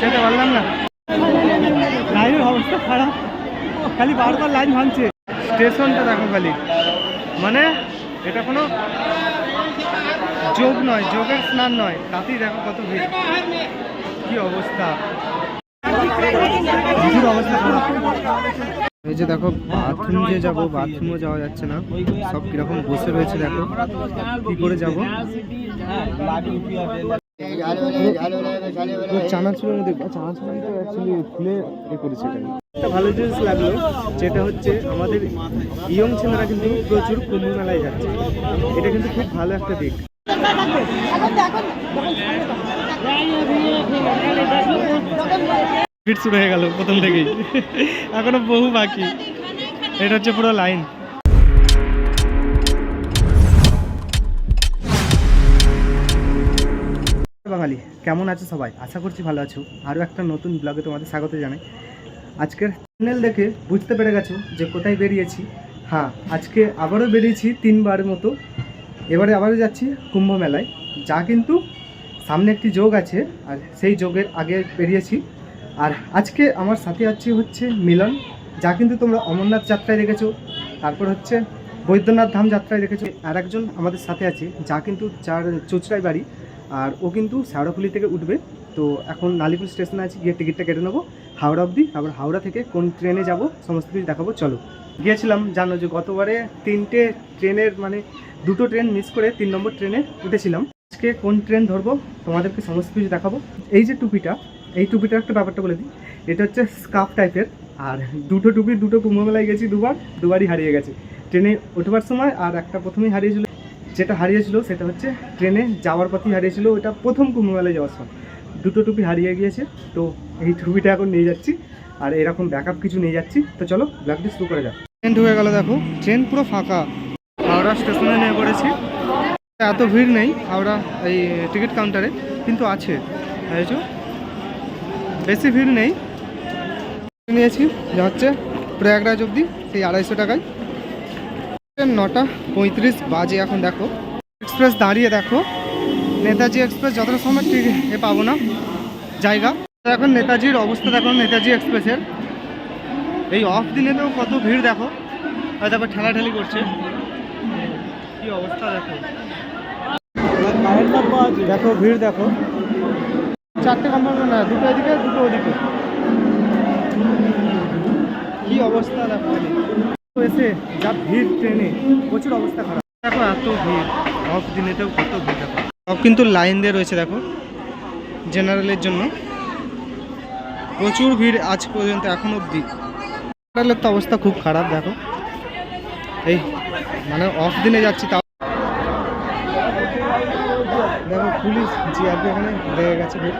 যেতে পারলাম না। লাইনের অবস্থা খারাপ। খালি বারবার লাইন ভাঙছে। স্টেশনটা দেখো খালি। মানে এটা কোনো যোগ নয়, যোগের স্নান নয়। তাতেই দেখো কত ভিড়। কি অবস্থা। এই যে দেখো বাথরুম যে যাব বাথরুমও যাওয়া যাচ্ছে না। সব কীরকম বসে রয়েছে দেখো। কি করে যাব? চানাচুরের মধ্যে চানাচুর তো অ্যাকচুয়ালি খুলে করেছে একটা ভালো জিনিস লাগল, যেটা হচ্ছে আমাদের ইয়ং ছেলেরা কিন্তু প্রচুর কুম্ভ মেলায় যাচ্ছে। এটা কিন্তু খুব ভালো একটা দিক। ভিড় শুরু হয়ে গেল প্রথম থেকেই। এখনও বহু বাকি। এটা হচ্ছে পুরো লাইন বাঙালি, কেমন আছো সবাই? আশা করছি ভালো আছো। আরও একটা নতুন ব্লগে তোমাদের স্বাগত জানাই। আজকের চ্যানেল দেখে বুঝতে পেরে গেছো যে কোথায় বেরিয়েছি। হ্যাঁ আজকে আবারও বেরিয়েছি তিনবার মতো। এবারে আবারও যাচ্ছি কুম্ভ মেলায়। যা কিন্তু সামনে একটি যোগ আছে, আর সেই যোগের আগে বেরিয়েছি। আর আজকে আমার সাথে আছে হচ্ছে মিলন, যা কিন্তু তোমরা অমরনাথ যাত্রায় দেখেছ। তারপর হচ্ছে বৈদ্যনাথ ধাম যাত্রায় দেখেছ। আর একজন আমাদের সাথে আছে, যা কিন্তু যার চুচড়াই বাড়ি। আর ও কিন্তু শেওড়াফুলি থেকে উঠবে। তো এখন নালিপুর স্টেশনে আছে, গিয়ে টিকিটটা কেটে নেব। হাওড়া অবধি, আবার হাওড়া থেকে কোন ট্রেনে যাব, সমস্ত কিছু দেখাবো। চলো। গিয়েছিলাম, জানো যে গতবারে তিনটে ট্রেনের মানে দুটো ট্রেন মিস করে তিন নম্বর ট্রেনে উঠেছিলাম। আজকে কোন ট্রেন ধরবো, তোমাদেরকে সমস্ত কিছু দেখাবো। এই যে টুপিটা, এই টুপিটার একটা ব্যাপারটা বলে দিই। এটা হচ্ছে স্কার্ফ টাইপের, আর দুটো টুপি, দুটো কুম্ভমেলায় গেছি দুবার, দুবারই হারিয়ে গেছে। ট্রেনে উঠবার সময় আর একটা প্রথমেই হারিয়েছিল যেটা হারিয়েছিল সেটা হচ্ছে ট্রেনে যাওয়ার পথেই হারিয়েছিল, ওটা প্রথম কুম্ভমেলায় যাওয়ার সময়। দুটো টুপি হারিয়ে গিয়েছে, তো এই টুপিটা এখন নিয়ে যাচ্ছি, আর এরকম ব্যাকআপ কিছু নিয়ে যাচ্ছি। তো চলো ব্ল্যাকটি শুরু করে যাক। ট্রেন ঢুকে গেল দেখো, ট্রেন পুরো ফাঁকা। হাওড়া স্টেশনে নিয়ে পড়েছি। এত ভিড় নেই, হাওড়া এই টিকিট কাউন্টারে, কিন্তু আছে। বুঝেছ বেশি ভিড় নেই। নিয়েছি, যা হচ্ছে প্রয়াগরাজ অবধি, সেই আড়াইশো টাকায়। নটা পঁয়ত্রিশ বাজে এখন দেখো। এক্সপ্রেস দাঁড়িয়ে দেখো। নেতাজি এক্সপ্রেস যতটা সময় ঠিক এ পাবো না। জায়গা। এখন নেতাজির অবস্থা দেখো, নেতাজি এক্সপ্রেসের এই অফ দিনে তো কত ভিড় দেখো। আর তারপর ঠেলাঠেলি করছে। কি অবস্থা দেখো। দেখো, ভিড় দেখো। চারটে কম্পার্টমেন্ট না, দুটো এদিকে, দুটো ওদিকে। কি অবস্থা দেখো। যা ভিড় ট্রেনে। প্রচুর অবস্থা খারাপ। দেখো এত ভিড়। অফ কত ভিড় দেখো। সব কিন্তু লাইন দিয়ে রয়েছে দেখো, জেনারেলের জন্য। প্রচুর ভিড় আজ পর্যন্ত, এখন অবধি। জেনারেলের তো অবস্থা খুব খারাপ দেখো। এই মানে অফ দিনে যাচ্ছি তাও। দেখো পুলিশ, জিআরপি এখানে লেগে গেছে ভিড়।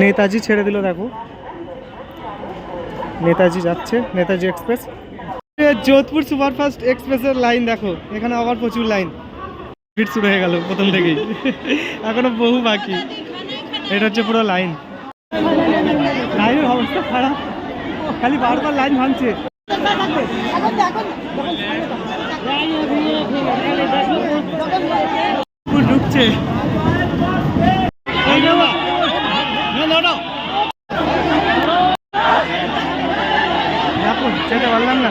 নেতাজি ছেড়ে দিল, দেখো। নেতাজি যাচ্ছে, নেতাজি এক্সপ্রেস যোধপুর সুপারফাস্ট এক্সপ্রেসের লাইন দেখো, এখানে আবার প্রচুর লাইন ভিড় শুরু হয়ে গেল প্রথম থেকেই। এখনও বহু বাকি। এটা হচ্ছে পুরো লাইন লাইনের অবস্থা খারাপ। খালি বারবার লাইন ভাঙছে। ঢুকছে এই দেখো। দেখো যেতে পারলাম না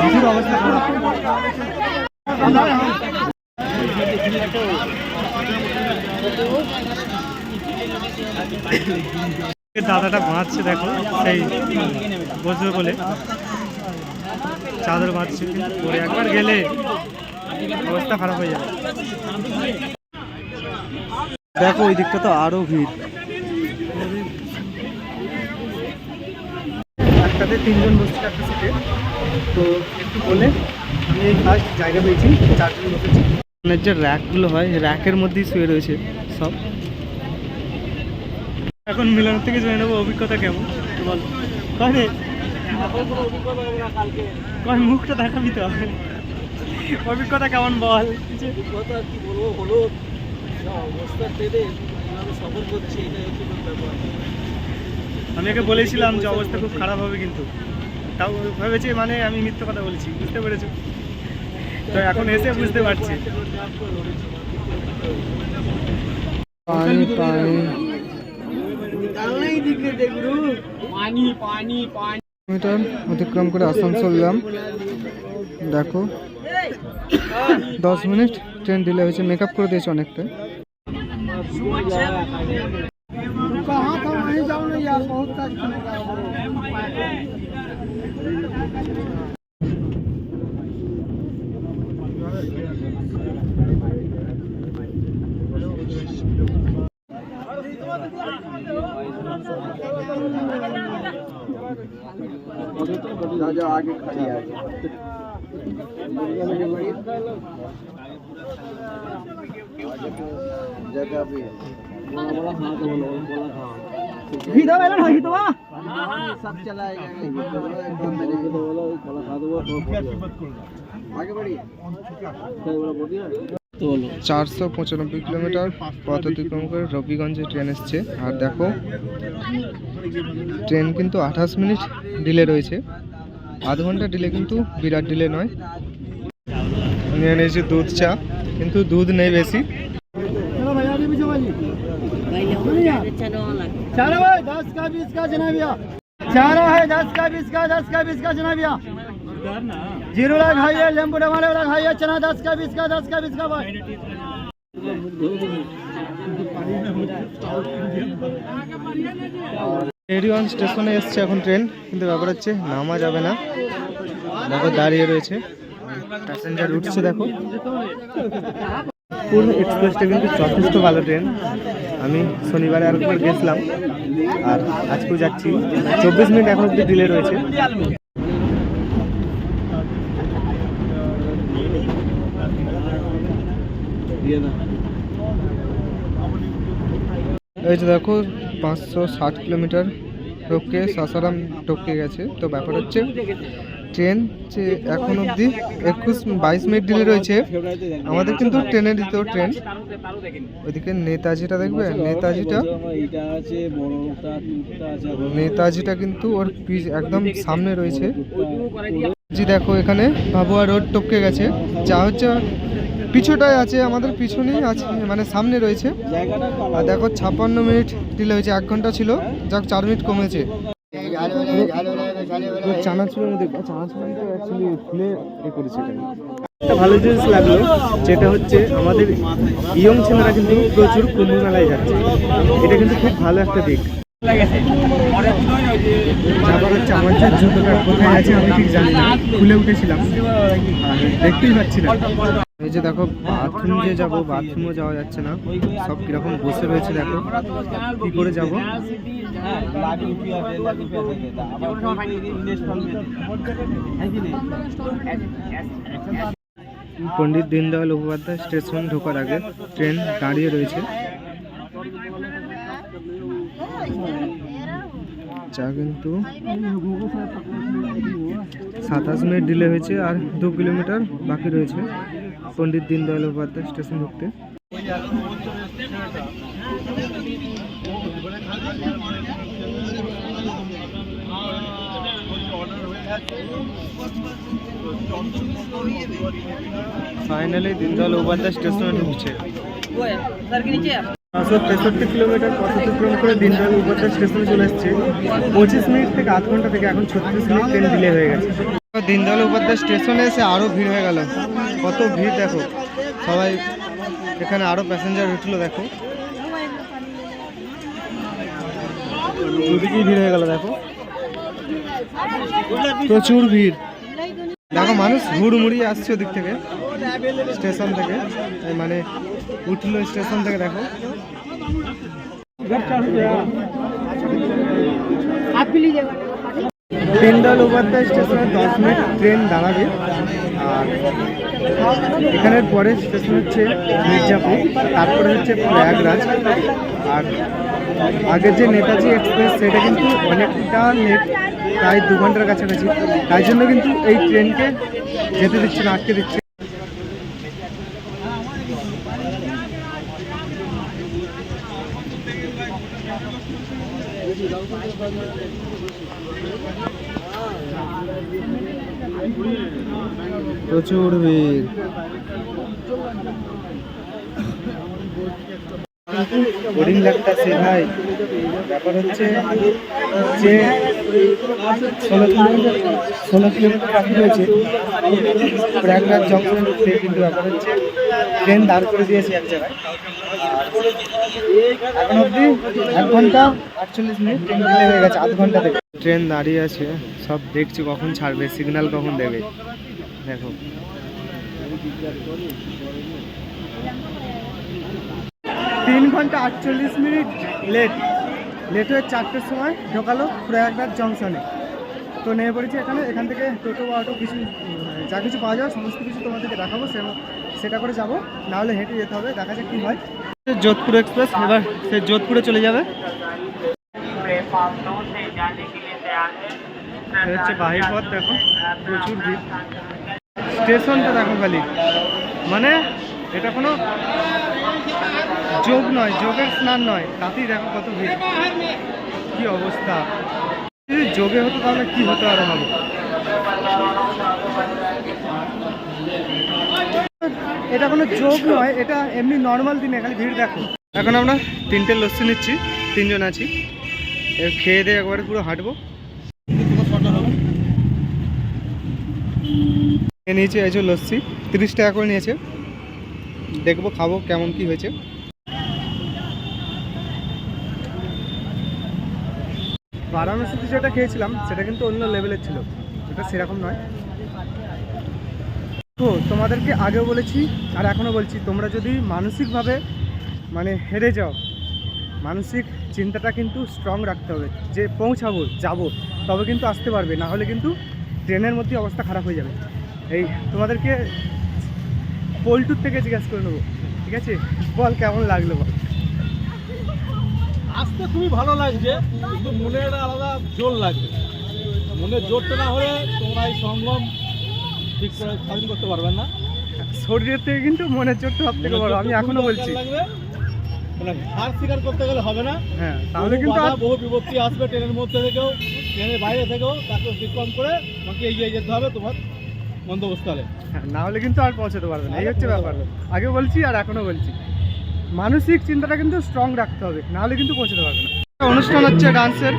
প্রচুর অবস্থা খারাপ দাদাটা বাঁধছে দেখো, সেই বসবে বলে। চাদর কিন্তু পরে একবার গেলে অবস্থা খারাপ হয়ে যাবে। দেখো ওই দিকটা তো আরও ভিড়। একটাতে তিনজন বসছে একটা সিটে তো একটু বলে, আমি ফার্স্ট জায়গা পেয়েছি, চারজন বসেছি। যে র্যাকগুলো হয় র্যাকের মধ্যেই শুয়ে রয়েছে সব। এখন মিলনের থেকে জেনে নেব অভিজ্ঞতা কেমন। বল। কয় কয় মুখটা দেখাবি তো। অভিজ্ঞতা কেমন বল। আমি একে বলেছিলাম যে অবস্থা খুব খারাপ হবে কিন্তু। তাও ভেবেছি মানে আমি মিথ্যে কথা বলছি বুঝতে পেরেছ? তো এখন এসে বুঝতে পারছি। মিটার, অতিক্রম করে আসানসোল এলাম দেখো। দশ মিনিট ট্রেন ডিলে হয়েছে। মেকআপ করে দিয়েছে অনেকটা। आगे खड़ी है जगह भी है सब चलाया आगे बढ़िए চারশো পঁচানব্বই কিলোমিটার পথ অতিক্রম করে রবিগঞ্জে ট্রেন এসছে আর দেখো ট্রেন কিন্তু আঠাশ মিনিট ডিলে রয়েছে আধ ঘন্টা ডিলে কিন্তু বিরাট ডিলে নয় নিয়ে নিয়েছি দুধ চা কিন্তু দুধ নেই বেশি चारा भाई दस का बीस का जनाबिया चारा है दस का बीस का दस का बीस का जनाबिया जीरो वाला खाइए लेम्बू टमाटर वाला खाइए चना दस का बीस का दस का बीस का भाई এরিওয়ান স্টেশনে এসছে এখন ট্রেন কিন্তু ব্যাপার হচ্ছে নামা যাবে না দেখো দাঁড়িয়ে রয়েছে প্যাসেঞ্জার উঠছে দেখো পূর্ণ এক্সপ্রেসটা কিন্তু যথেষ্ট ভালো ট্রেন আমি শনিবারে আরেকবার গেছিলাম আর আজকেও যাচ্ছি চব্বিশ মিনিট এখন অব্দি ডিলে রয়েছে এই যে দেখো, পাঁচশো ষাট কিলোমিটার টপকে সাসারাম টপকে গেছে। তো ব্যাপার হচ্ছে, ট্রেন যে এখন অবধি একুশ বাইশ মিনিট ডিলে রয়েছে, আমাদের কিন্তু ট্রেনে দিত ট্রেন। ওইদিকে নেতাজিটা দেখবে, নেতাজিটা নেতাজিটা কিন্তু ওর পিছ একদম সামনে রয়েছে। জি দেখো, এখানে ভাবুয়া রোড টপকে গেছে। যা হচ্ছে পিছুটায় আছে আমাদের পিছনেই আছে মানে সামনে রয়েছে। আর দেখো ছাপ্পান্ন মিনিট ডিলে হয়েছে এক ঘণ্টা ছিল। যাক চার মিনিট কমেছে। চানাচুরের মধ্যে চানাচুর অ্যাকচুয়ালি ফুলে এ করেছে একটা ভালো জিনিস লাগল যেটা হচ্ছে আমাদের ইয়ং ছেলেরা কিন্তু প্রচুর কুম্ভ মেলায় যাচ্ছে। এটা কিন্তু খুব ভালো একটা দিক। তারপর হচ্ছে আমার যে জুতোটা কোথায় আছে আমি ঠিক জানি না। খুলে উঠেছিলাম। দেখতেই পাচ্ছি না। এই যে দেখো বাথরুম যে যাব বাথরুমও যাওয়া যাচ্ছে না। সব কীরকম বসে রয়েছে দেখো। কি করে যাব? পন্ডিত দীনদয়াল উপাধ্যায় স্টেশন ঢোকার আগে ট্রেন দাঁড়িয়ে রয়েছে। যা কিন্তু সাতাশ মিনিট ডিলে হয়েছে আর দু কিলোমিটার বাকি রয়েছে। পণ্ডিত দীনদয়াল উপাধ্যায় স্টেশন ঢুকতে। ফাইনালি দীনদয়াল উপাধ্যায় স্টেশনে ঢুকছে। পাঁচশো তেষট্টি কিলোমিটার পথ অতিক্রম করে দীনদয়াল উপাধ্যায় স্টেশনে চলে এসেছে। পঁচিশ মিনিট থেকে আধ ঘণ্টা থেকে এখন ছত্রিশ মিনিট ট্রেন ডিলে হয়ে গেছে। দীনদয়াল উপাধ্যায় স্টেশনে এসে আরও ভিড় হয়ে গেল। কত ভিড় দেখো। সবাই এখানে আরও প্যাসেঞ্জার উঠল, দেখো। দুদিকেই ভিড় হয়ে গেল, দেখো। প্রচুর ভিড়। দেখো, মানুষ হুড়মুড়িয়ে আসছে ওদিক থেকে, স্টেশন থেকে। মানে উঠল স্টেশন থেকে, দেখো। দীনদয়াল উপাধ্যায় স্টেশনে দশ মিনিট ট্রেন দাঁড়াবে। আর এখানের পরে স্টেশন হচ্ছে মির্জাপুর, তারপরে হচ্ছে প্রয়াগরাজ। আর আগের যে নেতাজি এক্সপ্রেস, সেটা কিন্তু অনেকটা লেট প্রায় দু ঘণ্টার কাছাকাছি। তাই জন্য কিন্তু এই ট্রেনকে যেতে দিচ্ছে না, আটকে দিচ্ছে। প্রচুর ভিড়। বোরিং লাগতেছে ভাই। ব্যাপার হচ্ছে যে ষোলো কিলোমিটার ষোলো কিলোমিটার বাকি রয়েছে। প্রয়াগরাজ জংশনে ঢুকতে কিন্তু ব্যাপার হচ্ছে ট্রেন দাঁড় করে দিয়েছে এক জায়গায়। এখন অবধি এক ঘণ্টা আটচল্লিশ মিনিট ট্রেন হয়ে গেছে আধ ঘণ্টা থেকে ট্রেন দাঁড়িয়ে আছে। সব দেখছি কখন ছাড়বে সিগন্যাল কখন দেবে। দেখো। তিন ঘণ্টা আটচল্লিশ মিনিট লেট লেট হয়ে চারটের সময় ঢোকালো প্রয়াগরাজ জংশনে তো নেমে পড়েছি এখানে, এখান থেকে টোটো বা অটো কিছু, যা কিছু পাওয়া যায় সমস্ত কিছু তোমাদেরকে দেখাবো সে- সেটা করে যাব। নাহলে হেঁটে যেতে হবে, দেখা যাক কী হয়। যোধপুর এক্সপ্রেস এবার সে যোধপুরে চলে যাবে। হচ্ছে বাহির পথ দেখো প্রচুর ভিড়। স্টেশনটা দেখো খালি। মানে এটা কোনো যোগ নয় যোগের স্নান নয় তাতেই দেখো কত ভিড়। কি অবস্থা। যদি যোগে হতো তাহলে কি হতো আরও ভালো এটা কোনো যোগ নয় এটা এমনি নর্মাল দিনে খালি ভিড় দেখো। এখন আমরা তিনটে লস্যি নিচ্ছি তিনজন আছি। খেয়ে দিয়ে একবারে পুরো হাঁটবো। নিয়েছি, এই যে লস্যি। তিরিশ টাকা করে নিয়েছে। দেখব, খাব কেমন কি হয়েছে। বারাণসীতে যেটা খেয়েছিলাম, সেটা কিন্তু অন্য লেভেলের ছিল। এটা সেরকম নয়। তো তোমাদেরকে আগেও বলেছি, আর এখনও বলছি, তোমরা যদি মানসিকভাবে মানে হেরে যাও, মানসিক চিন্তাটা কিন্তু স্ট্রং রাখতে হবে। যে পৌঁছাবো, যাব, তবে কিন্তু আসতে পারবে। না হলে কিন্তু ট্রেনের মধ্যে অবস্থা খারাপ হয়ে যাবে। এই তোমাদেরকে পল্টুর থেকে জিজ্ঞাসা করে নেব ঠিক আছে? বল কেমন লাগল বল? আসতে খুবই ভালো লাগছে কিন্তু মনে একটা আলাদা জোর লাগবে মনের জোরটা না হলে তোমরা এই সঙ্গম ঠিক করে স্বাধীন করতে পারবেন না। শরীরের থেকে কিন্তু মনের চোটটা সব থেকে বড় আমি এখনও বলছি। হার স্বীকার করতে গেলে হবে না। হ্যাঁ তাহলে কিন্তু বহু বিপত্তি আসবে ট্রেনের মধ্যে থেকেও ট্রেনের বাইরে থেকেও তাকে অতিক্রম করে তোমাকে এগিয়ে যেতে হবে তোমার গন্তব্যস্থলে হ্যাঁ, না হলে কিন্তু আর পৌঁছাতে পারবে না। এই হচ্ছে ব্যাপার। আগে বলছি আর এখনও বলছি। মানসিক চিন্তাটা কিন্তু স্ট্রং রাখতে হবে না হলে কিন্তু পৌঁছাতে পারবে না। অনুষ্ঠান হচ্ছে ডান্সের।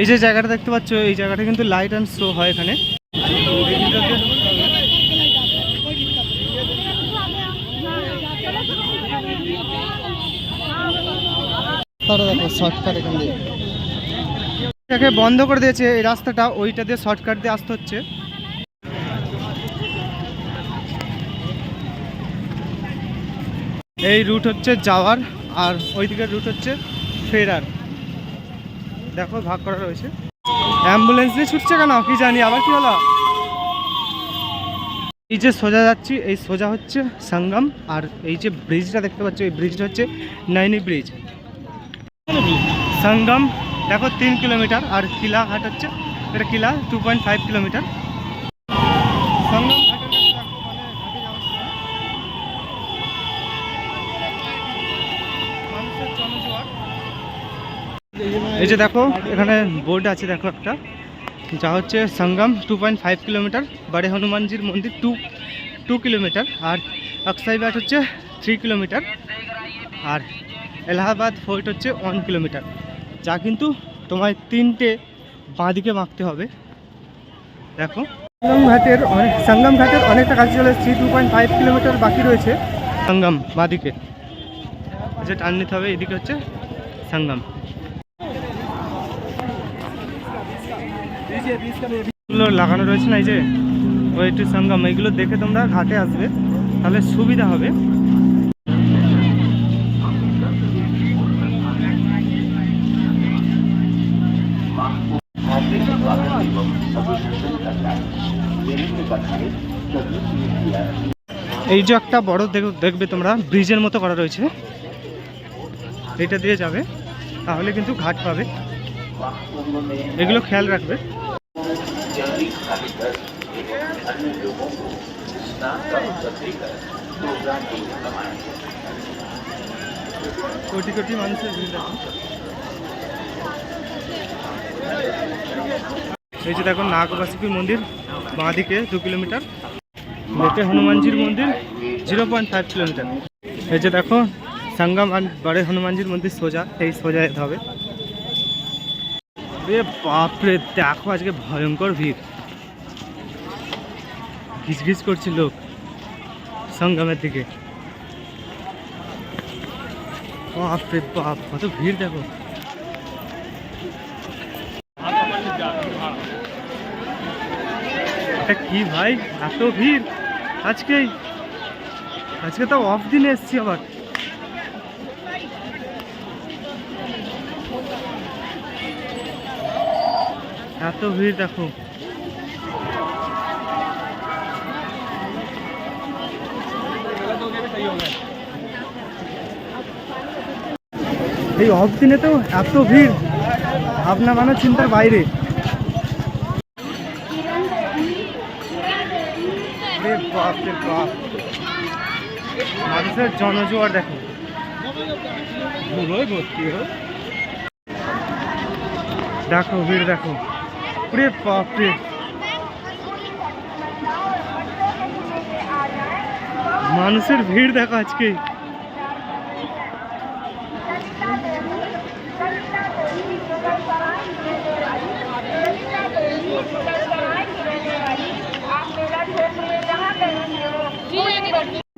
এই যে জায়গাটা দেখতে পাচ্ছ এই জায়গাটা কিন্তু লাইট অ্যান্ড শো হয় এখানে তারা দেখো শর্টকাট এখান দিয়ে বন্ধ করে দিয়েছে, এই রাস্তাটা, ওইটা দিয়ে শর্টকাট দিয়ে আসতে হচ্ছে। এই রুট হচ্ছে যাওয়ার, আর ওই দিকের রুট হচ্ছে ফেরার। দেখো, ভাগ করা রয়েছে। অ্যাম্বুলেন্স দিয়ে ছুটছে কেন? কি জানি, আবার কি হলো? এই যে সোজা যাচ্ছি, এই সোজা হচ্ছে সঙ্গম, আর এই যে ব্রিজটা দেখতে পাচ্ছি, এই ব্রিজটা হচ্ছে নাইনি ব্রিজ সঙ্গম, দেখো তিন কিলোমিটার, আর কিলাঘাট হচ্ছে, এটা Kila two point five kilometre. Sangam মানে ঘাটে। এই যে দেখো, এখানে বোর্ড আছে, দেখো একটা। যা হচ্ছে Sangam two point five kilometre, Bade হনুমানজির মন্দির টু টু কিলোমিটার, আর অক্ষয়বাট হচ্ছে থ্রি কিলোমিটার। আর এলাহাবাদ ফোর্ট হচ্ছে ওয়ান কিলোমিটার যা কিন্তু তোমায় তিনটে বাঁদিকে মাখতে হবে। দেখো। সঙ্গম ঘাটের অনেক সঙ্গম ঘাটের অনেকটা কাছে চলে এসেছি টু পয়েন্ট ফাইভ কিলোমিটার বাকি রয়েছে। সঙ্গম বাঁদিকে। যে টান নিতে হবে এদিকে হচ্ছে সঙ্গম। এগুলো লাগানো রয়েছে না এই যে ওই একটু সঙ্গম এইগুলো দেখে তোমরা ঘাটে আসবে তাহলে সুবিধা হবে। এই যে একটা বড় দেখ- দেখবে তোমরা, ব্রিজের মতো করা রয়েছে। এটা দিয়ে যাবে, তাহলে কিন্তু ঘাট পাবে। এগুলো খেয়াল রাখবে। কোটি কোটি মানুষের এই যে দেখো নাগবাসুকি মন্দির, বাঁদিকে দু কিলোমিটার। বেটে হনুমানজির মন্দির জিরো পয়েন্ট ফাইভ কিলোমিটার এই যে দেখো, সঙ্গম আর বড়ে হনুমানজির মন্দির সোজা, এই সোজা যেতে হবে। বাপরে, দেখো আজকে ভয়ঙ্কর ভিড়। ঘিচ ঘিচ করছে লোক সঙ্গমের দিকে। বাপরে বাপ, কত ভিড় দেখো। কি ভাই? এত ভিড়। আজকেই। আজকে তো অফ দিনে এসছি আবার। এত ভিড় দেখো। এই অফ দিনে তো এত ভিড়। আপনার মানে চিন্তার বাইরে রে বাপ রে বাপ মানুষের জনজোয়ার দেখো। ধুলোয় ভর্তি হো দেখো ভিড় দেখো। রে বাপরে। মানুষের ভিড় দেখো আজকে।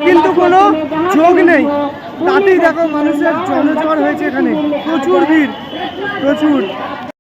কিন্তু কোনো চোখ নেই। তাতেই দেখো মানুষের জনচর হয়েছে এখানে। প্রচুর ভিড়। প্রচুর।